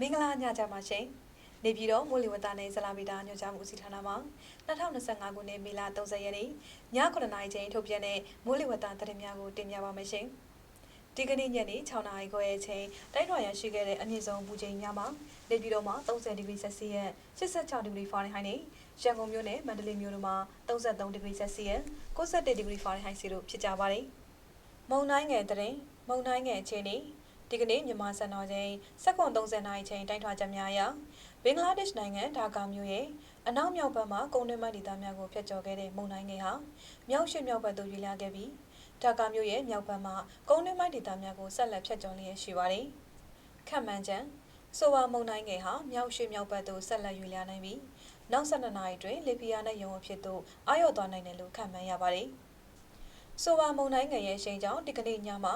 မင်္ဂလာညချမ်းပါရှင်။နေပြည်တော်မိုးလေဝသနဲ့ဇလာမီတာညွှန်ကြားမှုဦးစီးဌာနမှ2025ခုနှစ်မေလ30ရက်နေ့ည9:00နာရီချိန်ထုတ်ပြန်တဲ့မိုးလေဝသသတင်းများကိုတင်ပြပါမယ်ရှင်။ဒီကနေ့ညနေ6:00နာရီခွဲအချိန်တိုင်းထွာရရှိခဲ့တဲ့အမြင့်ဆုံးပူချိန်များမှာနေပြည်တော်မှာ30ဒီဂရီဆက်စီယပ်86ဒီဂရီဖာရင်ဟိုက်နဲ့ရန်ကုန်မြို့နဲ့မန္တလေးမြို့တို့မှာ33ဒီဂရီဆက်စီယပ်61ဒီဂရီဖာရင်ဟိုက်စီတို့ဖြစ်ကြပါတယ်။မုံတိုင်းငယ်တဲ့မုံတိုင်းငယ်အခြေအနေ ဒီကနေ့မြန်မာစံတော်ချိန်7:30နာရီချိန်တိုင်းထွာချက်များအရဘင်္ဂလားဒေ့ရှ်နိုင်ငံဒါကာမြို့ရဲ့အနောက်မြောက်ဘက်မှကုန်းတွင်းမဒေသများကိုဖျက်ချော်ခဲ့တဲ့မုန်တိုင်းငယ်ဟာမြောက်ရှိမြောက်ဘက်သို့ရွေ့လျားခဲ့ပြီးဒါကာမြို့ရဲ့မြောက်ဘက်မှကုန်းတွင်းမဒေသများကိုဆက်လက်ဖျက်ချော်လျက်ရှိပါတယ်။ခန့်မှန်းချက်ဆိုဝါမုန်တိုင်းငယ်ဟာမြောက်ရှိမြောက်ဘက်သို့ဆက်လက်ရွေ့လျားနိုင်ပြီးနောက်12နာရီတွင်လေပီယာနဲ့ရုံအဖြစ်သို့အာရုံသွားနိုင်တယ်လို့ခန့်မှန်းရပါတယ်။ဆိုဝါမုန်တိုင်းငယ်ရဲ့ရှိန်ကြောင့်ဒီကနေ့ညမှာ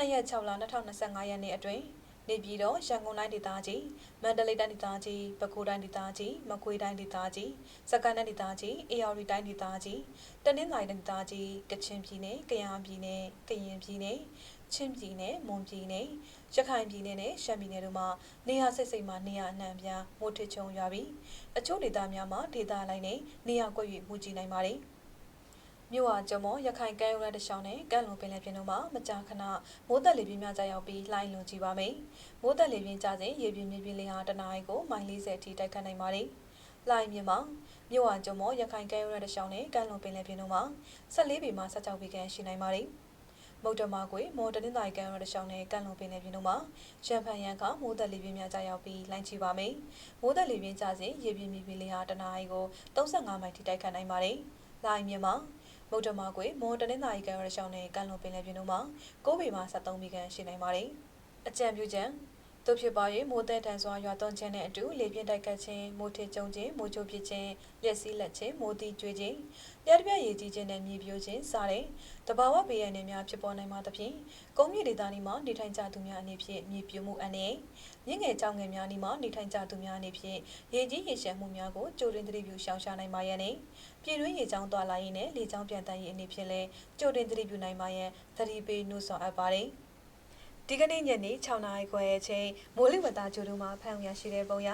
2ရက်6လ2025ရက်နေ့အတွင်းနေပြည်တော်ရန်ကုန်တိုင်းဒေသကြီးမန္တလေးတိုင်းဒေသကြီးပဲခူးတိုင်းဒေသကြီးမကွေးတိုင်းဒေသကြီးစကိုင်းတိုင်းဒေသကြီးအေရဝတီတိုင်းဒေသကြီးတနင်္သာရီတိုင်းဒေသကြီးကချင်ပြည်နယ်ကယားပြည်နယ်ကရင်ပြည်နယ်ချင်းပြည်နယ်မွန်ပြည်နယ်ရခိုင်ပြည်နယ်နဲ့ရှမ်းပြည်နယ်တို့မှာနေရာစိတ်စိတ်မှာနေရာအနှံ့ပြားမိုးထချုံရွာပြီးအချို့ဒေသများမှာဒေသလိုက်နဲ့နေရာကွက်၍မူကြည့်နိုင်ပါတယ်။ မြို့ဟာကျုံမောရခိုင်ကမ်းရိုးတန်းတစ်လျှောက်နဲ့ကမ်းလွန်ပင်လယ်ပြင်တို့မှာမကြာခဏမိုးသက်လေပြင်းများကြာရောက်ပြီးလှိုင်းလွန်ကြည့်ပါမယ်။မိုးသက်လေပြင်းကြစဉ်ရေပြင်းမြေပြင်းလေဟာတနအီကိုမိုင်40အထိတိုက်ခတ်နိုင်ပါတယ်။လှိုင်းမြင့်မှာမြို့ဟာကျုံမောရခိုင်ကမ်းရိုးတန်းတစ်လျှောက်နဲ့ကမ်းလွန်ပင်လယ်ပြင်တို့မှာ14ပေမှ16ပေခန့်ရှိနိုင်ပါတယ်။မုတ်တမကွေမော်တနင်္သာရီကမ်းရိုးတရှောင်းနဲ့ကန့်လုံပင်လယ်ပြင်တို့မှာရန်ဖန်ရန်ကမိုးသက်လေပြင်းများကြာရောက်ပြီးလိုင်းချပါမယ်။မိုးသက်လေပြင်းကြစဉ်ရေပြင်းမြေပြင်းလေဟာတနအီကို35မိုင်ထိတိုက်ခတ်နိုင်ပါတယ်။လိုင်းမြင့်မှာ မုတ်တမကွေမွန်တနင်္သာရီကမ်းရရှောင်းနဲ့ကမ်းလွန်ပင်လယ်ပြင်တို့မှာ9ပေမှ73ပေခန့်ရှိနိုင်ပါတယ်။အကြံပြုချက် တို့ဖြစ်ပါ၍မိုးတဲ့တန်စွာရွာသွန်းခြင်းနဲ့အတူလေပြင်းတိုက်ခတ်ခြင်းမိုးထစ်ကျုံခြင်းမိုးချိုးပစ်ခြင်းလက်စည်းလက်ခြင်းမိုးတီကျွေးခြင်းလျှက်တပြက်ရည်ကြီးခြင်းနဲ့မြေပြိုခြင်းစတဲ့တဘာဝဘေးရန်တွေများဖြစ်ပေါ်နိုင်မှာသဖြင့်ကုန်းမြေဒေသနီမှာနေထိုင်ကြသူများအနေဖြင့်မြေပြိုမှုအနေမြင့်ငယ်ကြောင်ငယ်များနီမှာနေထိုင်ကြသူများအနေဖြင့်ရေကြီးရေရှမ်းမှုများကိုကြိုတင်သတိပြုရှောင်ရှားနိုင်ပါရန်နဲ့ပြည်တွင်းရေကြောင်းသွားလာရေးနဲ့လေကြောင်းပြန်တမ်းရေးအနေဖြင့်လည်းကြိုတင်သတိပြုနိုင်ပါရန်သတိပေးနှိုးဆော်အပ်ပါတယ်။ ဒီကနေ့ညနေ6နာရီခွဲအချိန်မိုးလေဝသကြိုးတို့မှာဖမ်းရရှိတဲ့ပုံရ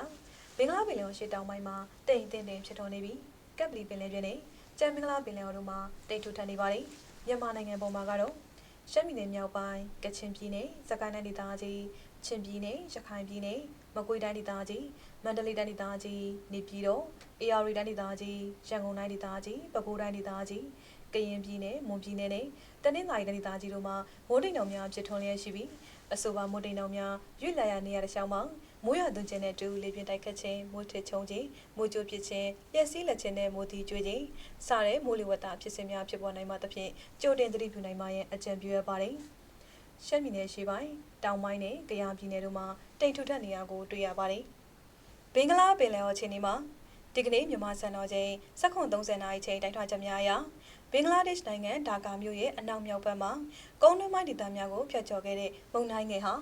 ဘင်္ဂလားပင်လယ်ရှေ့တောင်ပိုင်းမှာတိမ်တင်တင်ဖြစ်ထွန်းနေပြီးကပ်ပလီပင်လယ်ပြင်နဲ့ကျန်မင်္ဂလာပင်လယ်တို့မှာတိမ်ထူထန်နေပါတယ်မြန်မာနိုင်ငံပုံမှာကတော့ရှမ်းပြည်နယ်မြောက်ပိုင်းကချင်ပြည်နယ်စကိုင်းတိုင်းဒေသကြီးချင်းပြည်နယ်ရခိုင်ပြည်နယ်မကွေးတိုင်းဒေသကြီးမန္တလေးတိုင်းဒေသကြီးနေပြည်တော်အေရရီတိုင်းဒေသကြီးရန်ကုန်တိုင်းဒေသကြီးပဲခူးတိုင်းဒေသကြီး ကရင်ပြည်နယ်မွန်ပြည်နယ်နဲ့တနင်္သာရီတိုင်းဒေသကြီးတို့မှာမိုးတိမ်တောင်များဖြစ်ထွန်းလျက်ရှိပြီးအဆိုပါမိုးတိမ်တောင်များရွေ့လာရနေရတဲ့ရှောင်းမှာမိုးရွာသွန်းခြင်းနဲ့တူလေပြင်းတိုက်ခတ်ခြင်းမိုးထစ်ချုံခြင်းမိုးကြိုးပစ်ခြင်းလျက်စီးလက်ခြင်းနဲ့မိုးတီကျွေးခြင်းစတဲ့မိုးလေဝသဖြစ်စဉ်များဖြစ်ပေါ်နိုင်မှသဖြင့်ကြိုတင်သတိပြုနိုင်မှရဲ့အကြံပြုရပါတယ်။ရှမ်းပြည်နယ်ရှေ့ပိုင်းတောင်ပိုင်းနဲ့ကယားပြည်နယ်တို့မှာတိမ်ထူထပ်နေရကိုတွေ့ရပါတယ်။ဘင်္ဂလားပင်လယ်အော်ခြေနေမှာဒီကနေ့မြန်မာစံတော်ချိန်7:30နာရီချိန်တိုင်းထွာချက်များအရ ဘင်္ဂလားဒေ့ရှ်နိုင်ငံဒါကာမြို့ရဲ့အနောက်မြောက်ဘက်မှာကုန်းတွင်းမိုင်းဒေသများကိုဖျက်ချော်ခဲ့တဲ့မုန်တိုင်းငယ်ဟာ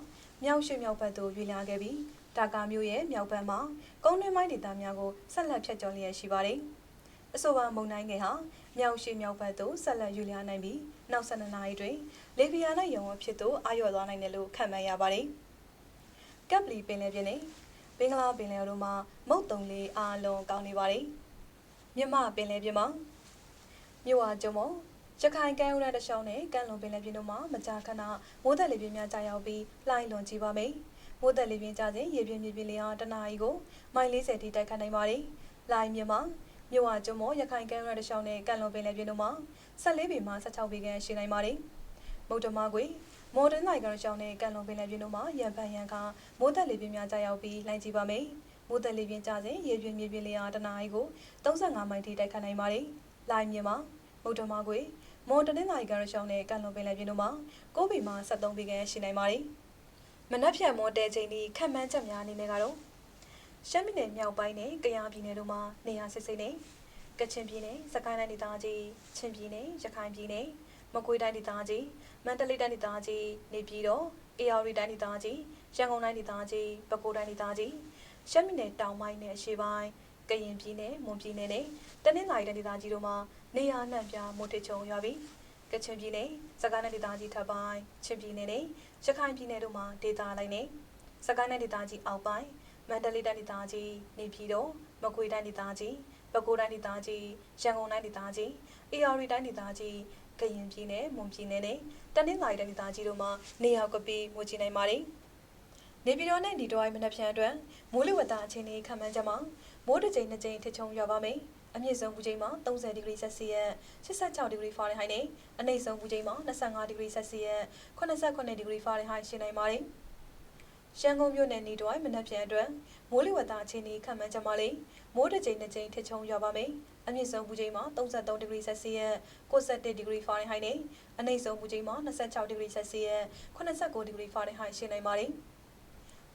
မြောက်ရွှေမြောက်ဘက်သို့ရွေ့လျားခဲ့ပြီးဒါကာမြို့ရဲ့မြောက်ဘက်မှာကုန်းတွင်းမိုင်းဒေသများကိုဆက်လက်ဖျက်ချော်လျက်ရှိပါတယ်။အဆိုပါမုန်တိုင်းငယ်ဟာမြောက်ရွှေမြောက်ဘက်သို့ဆက်လက်ရွေ့လျားနိုင်ပြီးနောက်12နာရီတွင်လေဗီယာနဲ့ရုံအဖြစ်သို့အာရုံသွားနိုင်တယ်လို့ခန့်မှန်းရပါတယ်။ကပ်ပလီပင်လယ်ပြင်နဲ့ဘင်္ဂလားပင်လယ်တို့မှာမုတ်တုံလေးအားလုံးကောင်းနေပါတယ်။မြမပင်လယ်ပြင်မှာ မြို့ဟာကျုံမရခိုင်ကမ်းရိုးတန်းတစ်လျှောက်နဲ့ကမ်းလွန်ပင်လယ်ပြင်တို့မှာမကြာခဏမိုးသက်လေပြင်းများကြာရောက်ပြီးလှိုင်းလွန်ကြီးပါမယ်။မိုးသက်လေပြင်းကြစဉ်ရေပြင်းမြေပြင်းလေအားတနအီကိုမိုင်40ထိတိုက်ခတ်နိုင်ပါတယ်။လှိုင်းမြမှာမြို့ဟာကျုံမရခိုင်ကမ်းရိုးတန်းတစ်လျှောက်နဲ့ကမ်းလွန်ပင်လယ်ပြင်တို့မှာ14ပေမှ16ပေခန့်ရှိနိုင်ပါတယ်။မုတ်တမကွေမော်ဒန်နိုင်ကန်ရှောင်းနဲ့ကန်လွန်ပင်လယ်ပြင်တို့မှာရန်ဖန်ရန်ကမိုးသက်လေပြင်းများကြာရောက်ပြီးလှိုင်းကြီးပါမယ်။မိုးသက်လေပြင်းကြစဉ်ရေပြင်းမြေပြင်းလေအားတနအီကို35မိုင်ထိတိုက်ခတ်နိုင်ပါတယ်။ လိုင်းမြမှာမုတ်တမကွေမွန်တနင်္သာရီကရရှောင်းနဲ့ကန်လွန်ပင်လယ်ပြင်တို့မှာ9ပေမှ73ပေခန့်ရှိနိုင်ပါတယ်။မနက်ဖြန်မော်တဲချိန်ဒီခန့်မှန်းချက်များအနေနဲ့ကတော့ရှမ်းပြည်နယ်မြောက်ပိုင်းနဲ့ကယားပြည်နယ်တို့မှာနေရာစစ်စစ်နဲ့ကချင်ပြည်နယ်စကိုင်းတိုင်းဒေသကြီးချင်းပြည်နယ်ရခိုင်ပြည်နယ်မကွေးတိုင်းဒေသကြီးမန္တလေးတိုင်းဒေသကြီးနေပြည်တော်အေရရီတိုင်းဒေသကြီးရန်ကုန်တိုင်းဒေသကြီးပဲခူးတိုင်းဒေသကြီးရှမ်းပြည်နယ်တောင်ပိုင်းနဲ့အရှေ့ပိုင်း ကရင်ပြည်နယ်မွန်ပြည်နယ်နဲ့တနင်္သာရီတိုင်းဒေသကြီးတို့မှာနေရာနှံ့ပြမိုးထချုံရွာပြီးကချင်ပြည်နယ်စကိုင်းတိုင်းဒေသကြီးထပ်ပိုင်းချင်းပြည်နယ်နဲ့ရခိုင်ပြည်နယ်တို့မှာဒေသလိုက်နဲ့စကိုင်းတိုင်းဒေသကြီးအောက်ပိုင်းမန္တလေးတိုင်းဒေသကြီးနေပြည်တော်မကွေးတိုင်းဒေသကြီးပဲခူးတိုင်းဒေသကြီးရန်ကုန်တိုင်းဒေသကြီးအေရရီတိုင်းဒေသကြီးကရင်ပြည်နယ်မွန်ပြည်နယ်နဲ့တနင်္သာရီတိုင်းဒေသကြီးတို့မှာနေရာကပီးမွေးချနိုင်ပါတယ်နေပြည်တော်နဲ့ဒီတော်အိုင်မနက်ဖြန်အတွက်မိုးလေဝသအခြေအနေခန့်မှန်းချက်မှာ မိုးတစ်ကြိမ်နှစ်ကြိမ်ထချုံရွာပါမယ်အမြင့်ဆုံးပူချိန်မှာ30ဒီဂရီဆက်စီယပ်86ဒီဂရီဖာရင်ဟိုက်နဲ့အနိမ့်ဆုံးပူချိန်မှာ25ဒီဂရီဆက်စီယပ်89ဒီဂရီဖာရင်ဟိုက်ရှိနိုင်ပါတယ်။ရန်ကုန်မြို့နယ်နေတော်မနက်ဖြန်အတွက်မိုးလေဝသအခြေအနေခန့်မှန်းချက်မှာလေမိုးတစ်ကြိမ်နှစ်ကြိမ်ထချုံရွာပါမယ်။အမြင့်ဆုံးပူချိန်မှာ33ဒီဂရီဆက်စီယပ်61ဒီဂရီဖာရင်ဟိုက်နဲ့အနိမ့်ဆုံးပူချိန်မှာ26ဒီဂရီဆက်စီယပ်89ဒီဂရီဖာရင်ဟိုက်ရှိနိုင်ပါတယ်။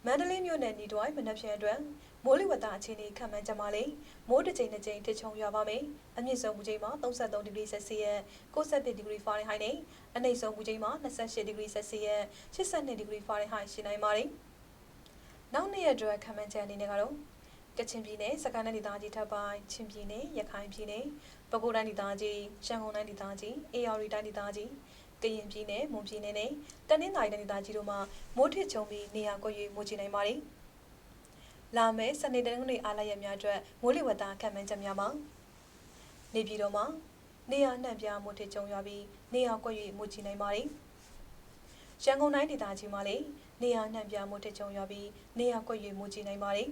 မန္တလေးမြို့နယ်နေတော်မနက်ဖြန်အတွက်မိုးလေဝသအခြေအနေခန့်မှန်းချက်မှာလေမိုးတစ်ချိန်တစ်ချိန်ထချုံရွာပါမယ်။အမြင့်ဆုံးပူချိန်မှာ33ဒီဂရီဆက်စီယပ်61ဒီဂရီဖာရင်ဟိုက်နဲ့အနိမ့်ဆုံးပူချိန်မှာ28ဒီဂရီဆက်စီယပ်82ဒီဂရီဖာရင်ဟိုက်ရှိနိုင်ပါတယ်။နောက်နေ့ရက်အတွက်ခန့်မှန်းချက်အနေနဲ့ကတော့ကချင်ပြည်နယ်စကိုင်းတိုင်းဒေသကြီးထပ်ပိုင်းချင်းပြည်နယ်ရခိုင်ပြည်နယ်ပဲခူးတိုင်းဒေသကြီးရှမ်းကုန်းတိုင်းဒေသကြီးအေရရီတိုင်းဒေသကြီး ကရင်ပြည်နယ်မွန်ပြည်နယ်နဲ့တနင်္သာရီတိုင်းဒေသကြီးတို့မှာမိုးထစ်ချုံပြီးနေရာကွက်၍မိုးချနိုင်ပါတယ်။လာမယ့်စနေတနင်္ဂနွေအားလရက်များအတွက်မိုးလေဝသခန့်မှန်းချက်များမှာနေပြည်တော်မှာနေရာနှံ့ပြားမိုးထစ်ချုံရွာပြီးနေရာကွက်၍မိုးချနိုင်ပါတယ်။ရန်ကုန်တိုင်းဒေသကြီးမှာလည်းနေရာနှံ့ပြားမိုးထစ်ချုံရွာပြီးနေရာကွက်၍မိုးချနိုင်ပါတယ်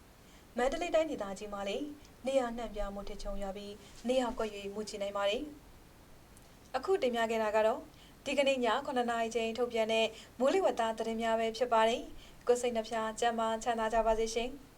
။မန္တလေးတိုင်းဒေသကြီးမှာလည်းနေရာနှံ့ပြားမိုးထစ်ချုံရွာပြီးနေရာကွက်၍မိုးချနိုင်ပါတယ်။ အခုတင်ပြခဲ့တာကတော့ဒီကနေ့ည9:00နာရီချိန်ထုတ်ပြန်တဲ့မိုးလေဝသသတင်းများပဲဖြစ်ပါတယ်။ကိုယ်စိတ်နှပြချမ်းသာချမ်းသာကြပါစေရှင်။